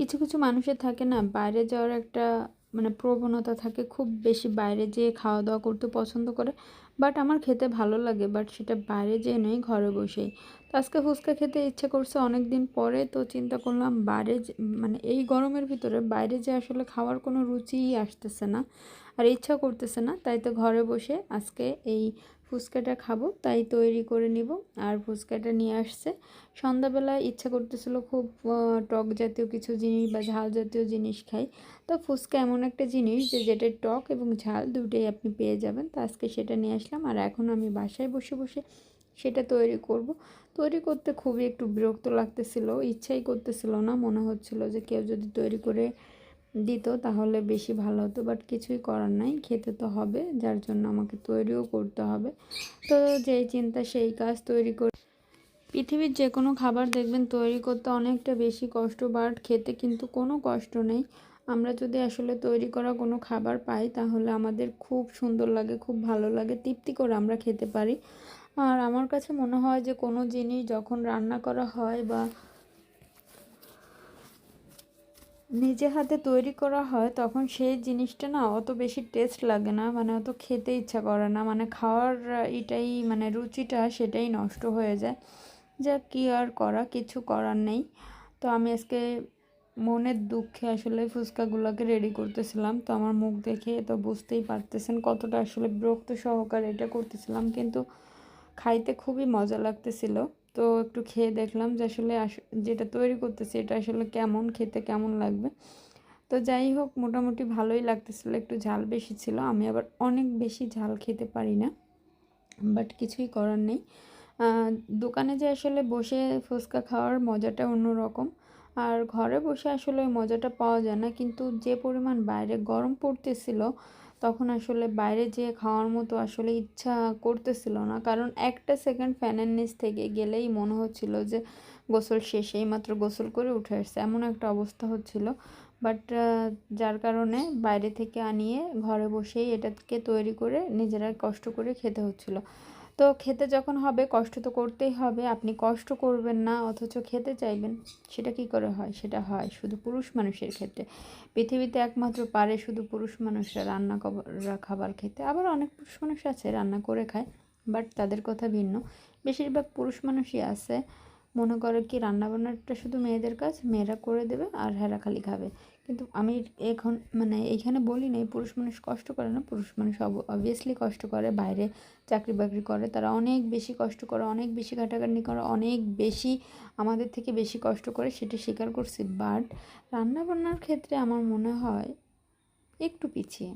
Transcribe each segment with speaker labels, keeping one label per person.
Speaker 1: কিছু কিছু মানুষের থাকে না, বাইরে যাওয়ার একটা মানে প্রবণতা থাকে খুব বেশি। বাইরে যেয়ে খাওয়া দাওয়া করতে পছন্দ করে বাট আমার খেতে ভালো লাগে বাট সেটা বাইরে যেয়ে নয়, ঘরে বসেই। তো আজকে ফুচকা খেতে ইচ্ছে করছে অনেক দিন পরে, তো চিন্তা করলাম বাইরে মানে এই গরমের ভিতরে বাইরে যে আসলে খাওয়ার কোনো রুচিই আসতেছে না, আর ইচ্ছা করতেছে না। তাই তো ঘরে বসে আজকে এই ফুচকাটা খাব, তাই তৈরি করে নিব। আর ফুচকাটা নিয়ে আসছে। সন্ধ্যাবেলায় ইচ্ছা করতেছিল খুব টক জাতীয় কিছু জিনিস বা ঝাল জাতীয় জিনিস খাই। তো ফুচকা এমন একটা জিনিস যে যেটা টক এবং ঝাল দুটোই আপনি পেয়ে যাবেন। তো আজকে সেটা নিয়ে আসলাম। আর এখন আমি বাসায় বসে বসে সেটা তৈরি করব। তৈরি করতে খুবই একটু বিরক্ত লাগতেছিল, ইচ্ছাই করতেছিল না। মনে হচ্ছিল যে কেউ যদি তৈরি করে দিত, তাহলে বেশি ভালো হতো বাট কিছুই করার নাই, খেতে তো হবে, যার জন্য আমাকে তৈরিও করতে হবে। তো যেই চিন্তা, সেই কাজ তৈরি করে পৃথিবীর যে কোনো খাবার দেখবেন, তৈরি করতে অনেকটা বেশি কষ্ট বাট খেতে কিন্তু কোনো কষ্ট নেই। আমরা যদি আসলে তৈরি করা কোনো খাবার পাই, তাহলে আমাদের খুব সুন্দর লাগে, খুব ভালো লাগে, তৃপ্তি করে আমরা খেতে পারি। আর আমার কাছে মনে হয় যে, কোনো জিনিস যখন রান্না করা হয় বা নিজে হাতে তৈরি করা হয়, তখন সেই জিনিসটা না অত বেশি টেস্ট লাগে না মানে অত খেতে ইচ্ছা করে না মানে খাওয়ার এটাই মানে রুচিটা সেটাই নষ্ট হয়ে যায়। যা কি আর করা, কিছু করার নেই। তো আমি আজকে মনের দুঃখে আসলে ফুচকাগুলোকে রেডি করতেছিলাম। তো আমার মুখ দেখে তো বুঝতেই পারতেছেন কতটা আসলে বিরক্ত সহকারে এটা করতেছিলাম, কিন্তু খাইতে খুবই মজা লাগতেছিল। তো একটু খেয়ে দেখলাম যে আসলে আস- যেটা তৈরি করতেছি এটা আসলে কেমন, খেতে কেমন লাগবে। তো যাই হোক, মোটামুটি ভালোই লাগতেছিল। একটু ঝাল বেশি ছিল। আমি আবার অনেক বেশি ঝাল খেতে পারি না, বাট কিছুই করার নেই। দোকানে যে আসলে বসে ফুচকা খাওয়ার মজাটা অন্যরকম। আর ঘরে বসে আসলে ওই মজাটা পাওয়া যায় না। কিন্তু যে পরিমাণ বাইরে গরম পড়তেছিল তখন আসলে বাইরে যেয়ে খাওয়ার মতো আসলে ইচ্ছা করতেছিল না। কারণ একটা সেকেন্ড ফ্যানের নিচ থেকে গেলেই মনে হচ্ছিল যে গোসল শেষ এইমাত্র গোসল করে উঠে আসছে, এমন একটা অবস্থা হচ্ছিল। বাট যার কারণে বাইরে থেকে আনিয়ে ঘরে বসেই এটাকে তৈরি করে নিজেরা কষ্ট করে খেতে হচ্ছিল। তো খেতে যখন হবে, কষ্ট তো করতেই হবে। আপনি কষ্ট করবেন না, অথচ খেতে চাইবেন। সেটা কি করে হয়? সেটা হয় শুধু পুরুষ মানুষের ক্ষেত্রে। পৃথিবীতে একমাত্র পারে শুধু পুরুষ মানুষরা রান্না খাবার খেতে। আবার অনেক পুরুষ মানুষ আছে, রান্না করে খায়, বাট তাদের কথা ভিন্ন। বেশিরভাগ পুরুষ মানুষই আছে মনে করে কি রান্না বান্নাটা শুধু মেয়েদের কাজ, মেয়েরা করে দেবে আর হেরা খালি খাবে। কিন্তু আমি এখন মানে এইখানে বলি নাই, পুরুষ মানুষ কষ্ট করে না, পুরুষ মানুষ অবভিয়াসলি কষ্ট করে, বাইরে চাকরি বাকরি করে, তারা অনেক বেশি কষ্ট করে, অনেক বেশি খাটাখাটনি করে, অনেক বেশি আমাদের থেকে বেশি কষ্ট করে, সেটা স্বীকার করছি। বাট রান্না বান্নার ক্ষেত্রে আমার মনে হয় একটু পিছিয়ে।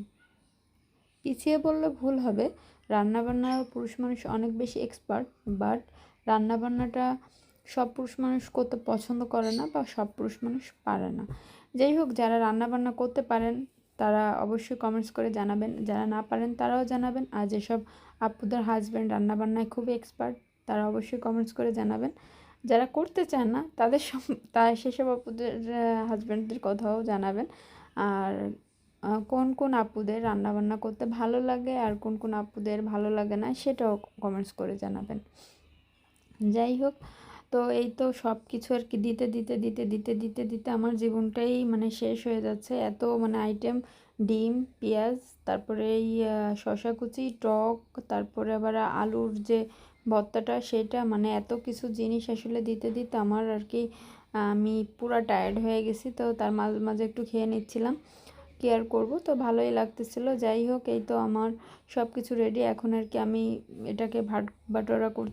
Speaker 1: পিছিয়ে বললে ভুল হবে। রান্নাবান্না পুরুষ মানুষ অনেক বেশি এক্সপার্ট বাট রান্নাবান্নাটা সব পুরুষ মানুষ করতে পছন্দ করে না বা সব পুরুষ মানুষ পারে না। যাই হোক, যারা রান্নাবান্না করতে পারেন, তারা অবশ্যই কমেন্টস করে জানাবেন। যারা না পারেন, তারাও জানাবেন। আর যেসব আপুদের হাজব্যান্ড রান্নাবান্নায় খুবই এক্সপার্ট তারা অবশ্যই কমেন্টস করে জানাবেন। যারা করতে চান না, তাদের সব, তা, সেসব আপুদের হাজব্যান্ডদের কথাও জানাবেন। আর কোন কোন আপুদের রান্নাবান্না করতে ভালো লাগে আর কোন কোন আপুদের ভালো লাগে না, সেটাও কমেন্টস করে জানাবেন। যাই হোক তো এই তো সব কিছু আর কি দিতে দিতে দিতে দিতে দিতে দিতে আমার জীবনটাই মানে শেষ হয়ে যাচ্ছে। এত মানে আইটেম ডিম, পেঁয়াজ, তারপরে এই শসা কুচি, টক, তারপরে আবার আলুর যে ভর্তাটা সেটা মানে এত কিছু জিনিস আসলে দিতে দিতে আমার আর কি, আমি পুরা টায়ার্ড হয়ে গেছি। তো তার মাঝে মাঝে একটু খেয়ে নিচ্ছিলাম কেয়ার করব। তো ভালোই লাগতেছিল। যাই হোক, এই তো আমার সব কিছু রেডি এখন আর কি আমি এটাকে ভাট, বাটোয়ারা করতে